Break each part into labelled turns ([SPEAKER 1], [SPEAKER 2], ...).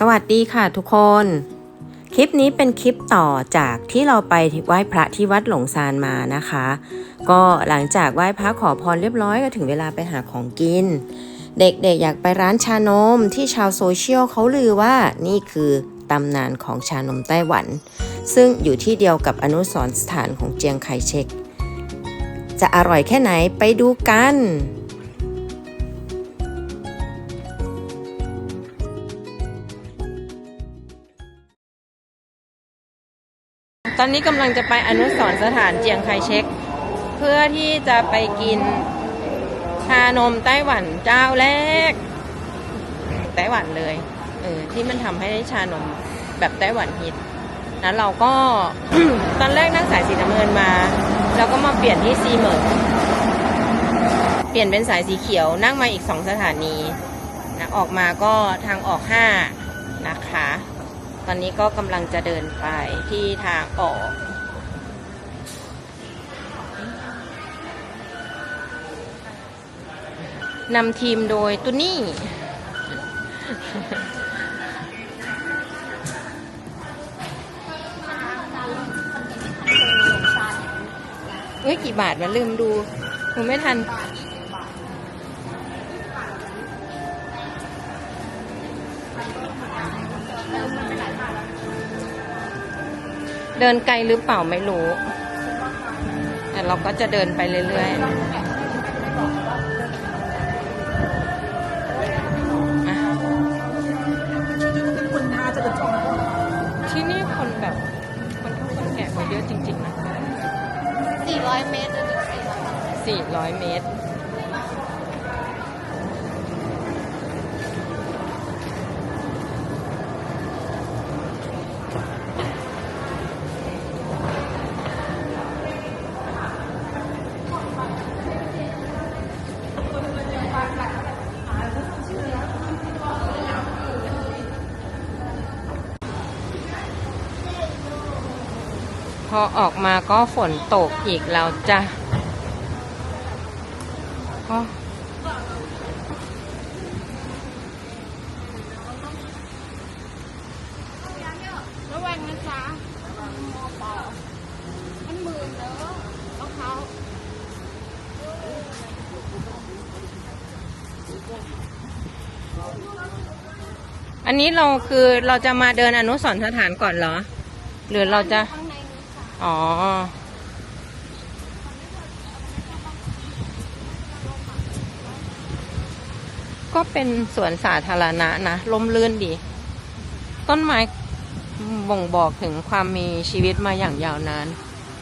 [SPEAKER 1] สวัสดีค่ะทุกคน คลิปนี้เป็นคลิปต่อจากที่เราไปไหว้พระที่วัดหลงซานมานะคะ ก็หลังจากไหว้พระขอพรเรียบร้อยก็ถึงเวลาไปหาของกิน เด็กๆอยากไปร้านชานมที่ชาวโซเชียลเขาลือว่านี่คือตำนานของชานมไต้หวัน ซึ่งอยู่ที่เดียวกับอนุสรสถานของเจียงไคเชกจะอร่อยแค่ไหนไปดูกัน ตอนนี้กำลังจะไปอนุสรสถานเจียงไคเชกเพื่อที่จะไปกินชานมไต้หวันเจ้าแรก ไต้หวันเลยเออที่มันทำให้ชานมแบบไต้หวันฮิตแล้วเราก็ ตอนแรกนั่งสายสีน้ำเงินมา แล้วก็มาเปลี่ยนที่ซีเหมิงเปลี่ยนเป็นสายสีเขียวนั่งมาอีกสองสถานีนะออกมาก็ทางออกห้านะคะ ตอนนี้ก็กำลังจะเดินไปที่ทางออกนำทีมโดยตุนี่เอ้ย กี่บาทมันลืมดูหนูไม่ทัน เดินไกลหรือเปล่าไม่รู้ แต่เราก็จะเดินไปเรื่อยๆ ที่นี่คนแบบคนเฒ่าคนแก่มาเยอะจริงๆนะ
[SPEAKER 2] 400 เมตรจนถึง400
[SPEAKER 1] 400 เมตร อออกมาก็ฝนตกอีกแล้วจ้ะก็
[SPEAKER 2] ระวังนะจ๊ะมอปอมันหมื่นเด้อรองเท้า
[SPEAKER 1] อันนี้เราคือเราจะมาเดินอนุสรณ์สถานก่อนเหรอ หรือเราจะ อ๋อ ก็เป็นสวนสาธารณะนะลมลื่นดี ต้นไม้บ่งบอกถึงความมีชีวิตมาอย่างยาวนาน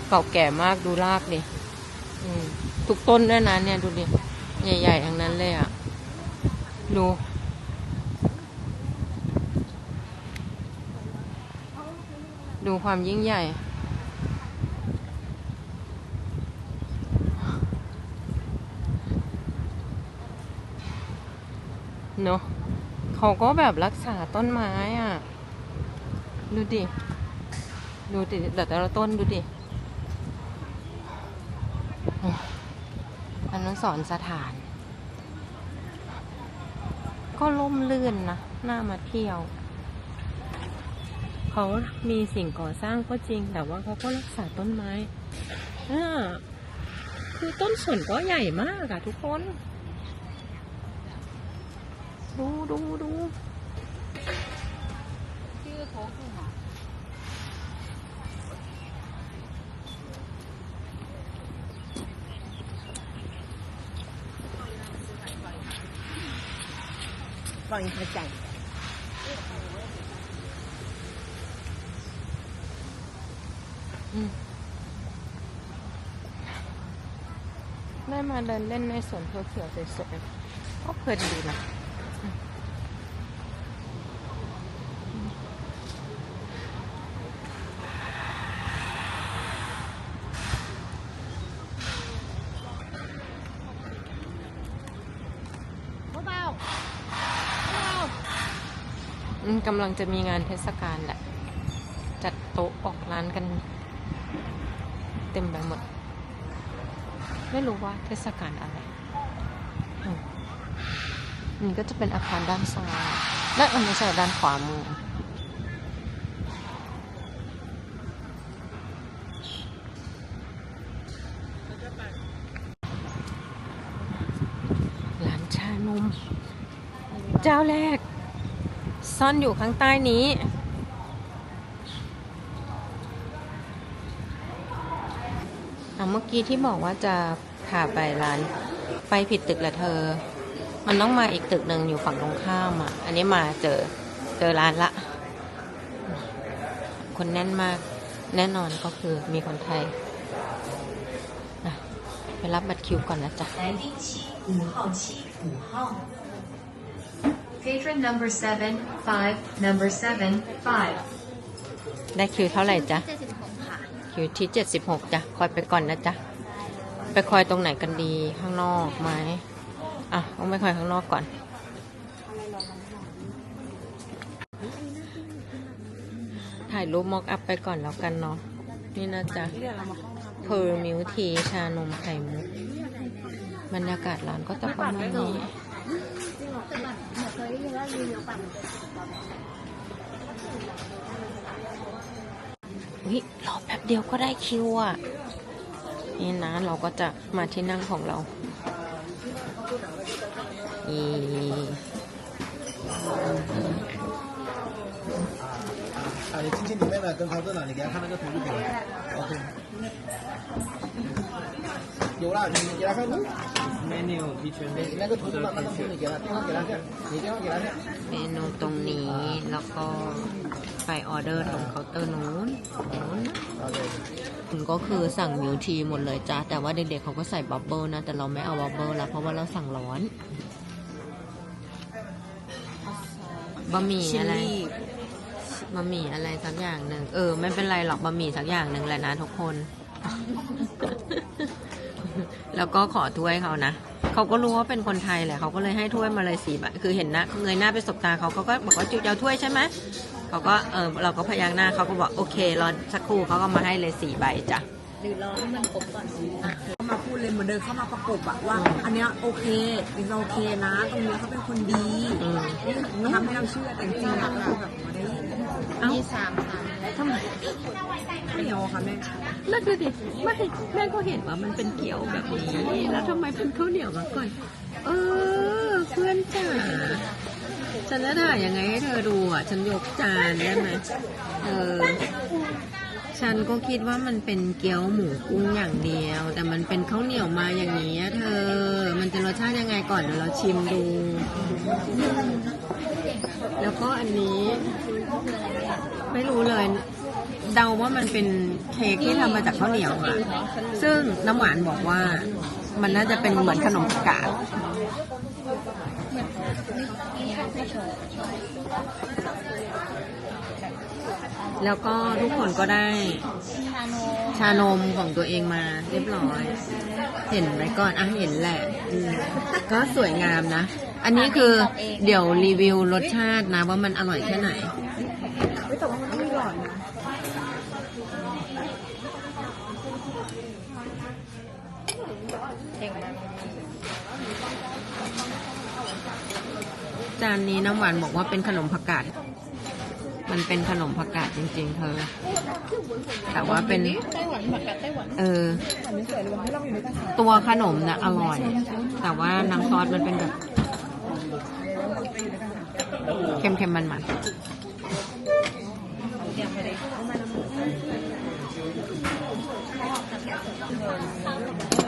[SPEAKER 1] เก่าแก่มากดูรากดิทุกต้นด้วยนะเนี่ยดูดิ ใหญ่ๆ ทั้งนั้นเลยอะ่ะ ดูดูความยิ่งใหญ่ เนอะเขาก็แบบรักษาต้นไม้อะ ดูดิ ดูดิแต่แต่ละต้นดูดิอนุสรสถาน ก็ล่มลื่นนะน่ามาเที่ยว เขามีสิ่งก่อสร้างก็จริง แต่ว่าเขาก็รักษาต้นไม้อ่าคือต้นสนก็ใหญ่มากอะทุกคน ดูดูดู
[SPEAKER 2] ฟังพ
[SPEAKER 1] ระจันทร์ได้มาเดินเล่นในสวนเขียวๆสวยๆก็เพลินดีนะ กำลังจะมีงานเทศกาลแหละ จัดโต๊ะออกร้านกัน เต็มไปหมด ไม่รู้ว่าเทศกาลอะไรนี่ก็จะเป็นอาคารด้านซ้ายและอันนี้ใช่ด้านขวามือร้านชานม เจ้าแรก ซ่อนอยู่ข้างใต้นี้ เมื่อกี้ที่บอกว่าจะพาไปร้านไปผิดตึกละเธอ มันต้องมาอีกตึกหนึ่งอยู่ฝั่งตรงข้ามอะ อันนี้มาเจอเจอร้านละ คนแน่นมากแน่นอนก็คือมีคนไทยไปรับบัตรคิวก่อนนะจ๊ะ
[SPEAKER 3] Patron number seven five number seven five。
[SPEAKER 1] ได้คิวเท่าไหร่จ๊ะ
[SPEAKER 2] เจ็ดสิบหกค่ะ
[SPEAKER 1] คิวที่ 76จ้ะ คอยไปก่อนนะจ๊ะ ไปคอยตรงไหนกันดี ข้างนอกไหมอะ ต้องไปคอยข้างนอกก่อน ถ่ายรูปมอกอัพไปก่อนแล้วกันเนาะ นี่นะจ๊ะเพอร์มิวทีชานมไข่มุก บรรยากาศร้านก็จะประมาณนี้
[SPEAKER 2] แต่แบบเหมือนเคยได้ยินว่ารีวิวปั่น
[SPEAKER 1] วิรอแป๊บเดียวก็ได้คิวอ่ะ นี่นะเราก็จะมาที่นั่งของเราอี
[SPEAKER 4] 啊，你进去里面的跟操作了，你给他看那个图就可以了。OK。 llorar, me quiera hacer. Menu, teacher. Menu,
[SPEAKER 1] เมนูตรงนี้แล้วก็ไปออเดอร์ตรงเคาน์เตอร์นู้นนู้นคุณก็คือสั่งมิวทีหมดเลยจ้าแต่ว่าเด็กๆเขาก็ใส่บับเบิลนะ แต่เราไม่เอาบับเบิลแล้วเพราะว่าเราสั่งร้อนบะหมี่อะไรบะหมี่อะไรสักอย่างหนึ่งเออ ไม่เป็นไรหรอกบะหมี่สักอย่างหนึ่งแหละนะทุกคน แล้วก็ขอถ้วยเขานะเขาก็รู้ว่าเป็นคนไทยแหละเขาก็เลยให้ถ้วยมาเลยสี่ใบคือเห็นหนะเงยหน้าไปสบตาเขาเขาก็บอกว่าจุดเอาถ้วยใช่ไหมเขาก็เออเราก็พยักหน้าเขาก็บอกโอเครอสักครู่เขาก็มาให้เลยสี่ใบจ้ะ
[SPEAKER 2] หรือรอให้มันครบก่อน
[SPEAKER 5] เขามาพูดเลยเหมือนเดินเข้ามาประกบอะว่า อันเนี้ยโอเคเป็นโอเคนะ ตรงนี้เขาเป็นคนดี
[SPEAKER 1] อืม
[SPEAKER 5] ทำให้เราเชื่อแต่จริงๆอะก็คือแบบไม่ได้
[SPEAKER 1] เอ้า
[SPEAKER 2] มีสามค่ะ
[SPEAKER 1] ทำไม
[SPEAKER 5] ไม่ เหนียวอค่ะแม่
[SPEAKER 1] แล้วดูดิไม่แม่ก็เห็นว่ามันเป็นเกี๊ยวแบบนี้แล้วทำไมเป็นข้าวเหนียวมาก่อน เออเพื่อนจ๋าฉันจะถ่ายยังไงให้เธอดูอะ ฉันยกจานได้ไหมเออ ฉันก็คิดว่ามันเป็นเกี๊ยวหมูกุ้งอย่างเดียว แต่มันเป็นข้าวเหนียวมาอย่างนี้เธอ มันจะรสชาติยังไงก่อนเดี๋ยวเราชิมดู แล้วก็อันนี้ ไม่รู้เลย เดาว่ามันเป็นเค้กที่ทำมาจากข้าวเหนียวอะซึ่งน้ำหวานบอกว่ามันน่าจะเป็นเหมือนขนมกาดแล้วก็ทุกคนก็ได้
[SPEAKER 2] ชาโน
[SPEAKER 1] มของตัวเองมาเรียบร้อย เห็นไว้ก่อนอะเห็นแหละ ก็สวยงามนะ อันนี้คือเดี๋ยวรีวิวรสชาตินะ ว่ามันอร่อยแค่ไหน
[SPEAKER 5] เฮ้ยแต่ว่ามันต้องมีหลอดนะ
[SPEAKER 1] จานนี้น้ำหวานบอกว่าเป็นขนมผักกาด มันเป็นขนมผักกาดจริง ๆ เธอ แต่ว่าเป็น
[SPEAKER 2] ไต้หวันหมักกับไต้หวัน
[SPEAKER 1] เออตัวขนมนะอร่อย แต่ว่าน้ำซอสมันเป็นแบบ เค็มๆมันๆ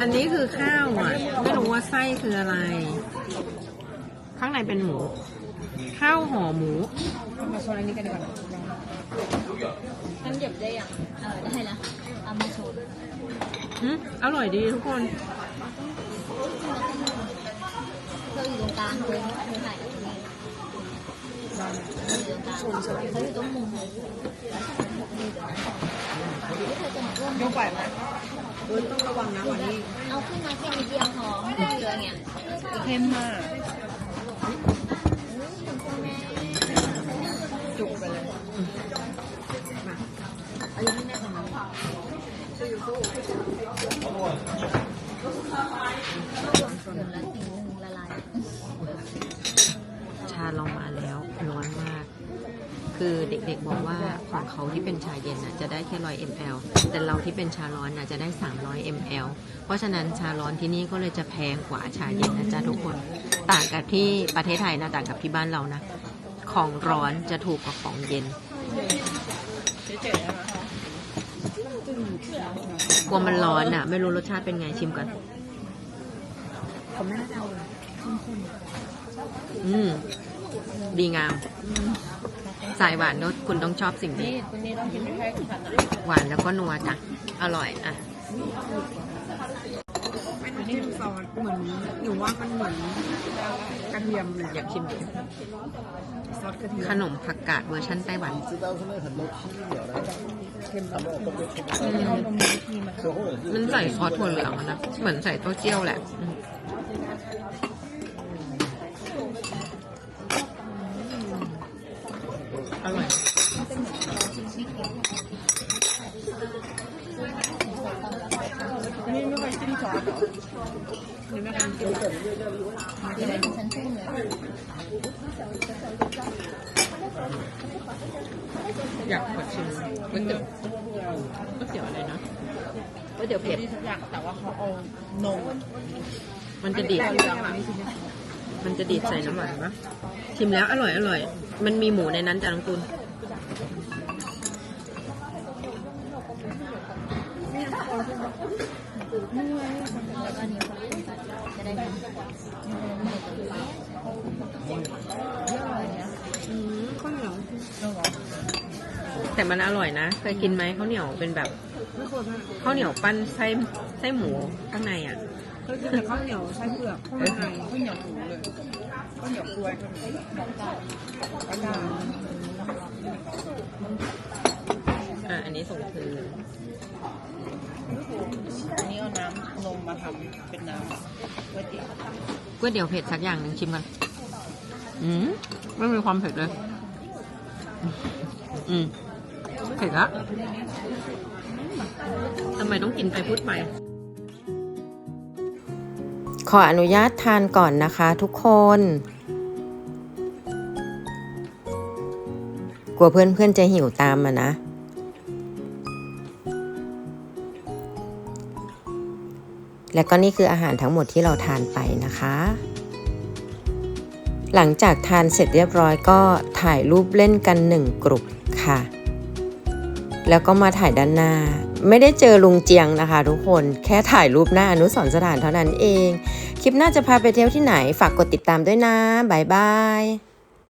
[SPEAKER 1] อันนี้คือข้าวอะ ไม่รู้ว่าไส้คืออะไร ข้างในเป็นหมู ข้าวห่อหมู
[SPEAKER 5] มาโซนอันนี้กันดีกว่านะ
[SPEAKER 2] มันเก็บได้ยังเออได้แล้วเอามาโชว์
[SPEAKER 1] อืมอร่อยดีทุกคน
[SPEAKER 2] เราอยู่ตรงกลางเลยเธอถ่าย กับตรงนี้อยู่ตรงกลางเขาอยู่ตรงมุมย
[SPEAKER 5] กไหวไหมเออต้องระวังนะวันนี้
[SPEAKER 2] เอาขึ้นมาแค่นิดเดียวพอไม่ต้องเยเนี่ย
[SPEAKER 5] เข้มมากไปเลยมาอายุที่แม่ทำไม
[SPEAKER 2] เดือนละสิ่งหนึ่งละลาย
[SPEAKER 1] คือ เด็กๆบอกว่าของเขาที่เป็นชาเย็นน่ะจะได้แค่ร้อย ml แต่เราที่เป็นชาร้อนน่ะจะได้ 300 ml เพราะฉะนั้นชาร้อนที่นี่ก็เลยจะแพงกว่าชาเย็นนะจ๊ะทุกคน ต่างกับที่ประเทศไทยนะต่างกับที่บ้านเรานะ ของร้อนจะถูกกว่าของเย็นกลัวมันร้อนอะ ไม่รู้รสชาติเป็นไงชิมก่อน
[SPEAKER 5] ผมไม่น่าจะเอา
[SPEAKER 1] อืม ดีงาม สายหวานแล้คุณต้องชอบสิ่งนี้ หวานแล้วก็นัวจ้ะ อร่อยอะ
[SPEAKER 5] นนี้ซอสเหมือนอยู่ว่ามันเหมือนกระเทียมเลย
[SPEAKER 1] อยากชิมดู
[SPEAKER 5] ซอสกระเทียม
[SPEAKER 1] ขนมผักกาดเวอร์ชันไต้หวันมันใส่ซอสถั่วเหลืองนะ เหมือนใส่เต้าเจี้ยวแหละ เตี๋ยวเผ็ด
[SPEAKER 2] ทุกอย่างแต่ว่าเขาเอานม
[SPEAKER 1] มันจะดีดมันจะดีดใส่น้ำหวานปะชิมแล้วอร่อยอร่อย มันมีหมูในนั้นจ้ะน้องตูน
[SPEAKER 5] อืมข้าวเหนียว
[SPEAKER 1] แต่มันอร่อยนะ เคยกินไหมข้าวเหนียวเป็นแบบ ข้าวเหนียวปั้นไส้ไส้หมูข้างในอะ
[SPEAKER 5] เคยกินแต่ข้าวเหนียวไส้เผือกข้างใน
[SPEAKER 2] ข้าวเหนียวหมูเลยข้าวเหนียวกล้วยก็มีก็ได้
[SPEAKER 1] อะอันนี้ส่งคืน
[SPEAKER 2] อันนี้เอาน้ำนมมาทำเป็นน้ำก๋วยเตี๋ยว
[SPEAKER 1] ก๋วยเตี๋ยวเผ็ดสักอย่างหนึ่งชิมกันอืมไม่มีความเผ็ดเลย อืมเผ็ดละ ทำไมต้องกินไปพูดไป ขออนุญาตทานก่อนนะคะทุกคน กลัวเพื่อนๆจะหิวตามมานะ และก็นี่คืออาหารทั้งหมดที่เราทานไปนะคะ หลังจากทานเสร็จเรียบร้อยก็ถ่ายรูปเล่นกันหนึ่งกลุ่มค่ะ แล้วก็มาถ่ายด้านหน้า ไม่ได้เจอลุงเจียงนะคะทุกคนแค่ถ่ายรูปหน้าอนุสรสถานเท่านั้นเอง คลิปหน้าจะพาไปเที่ยวที่ไหนฝากกดติดตามด้วยนะบ๊ายบาย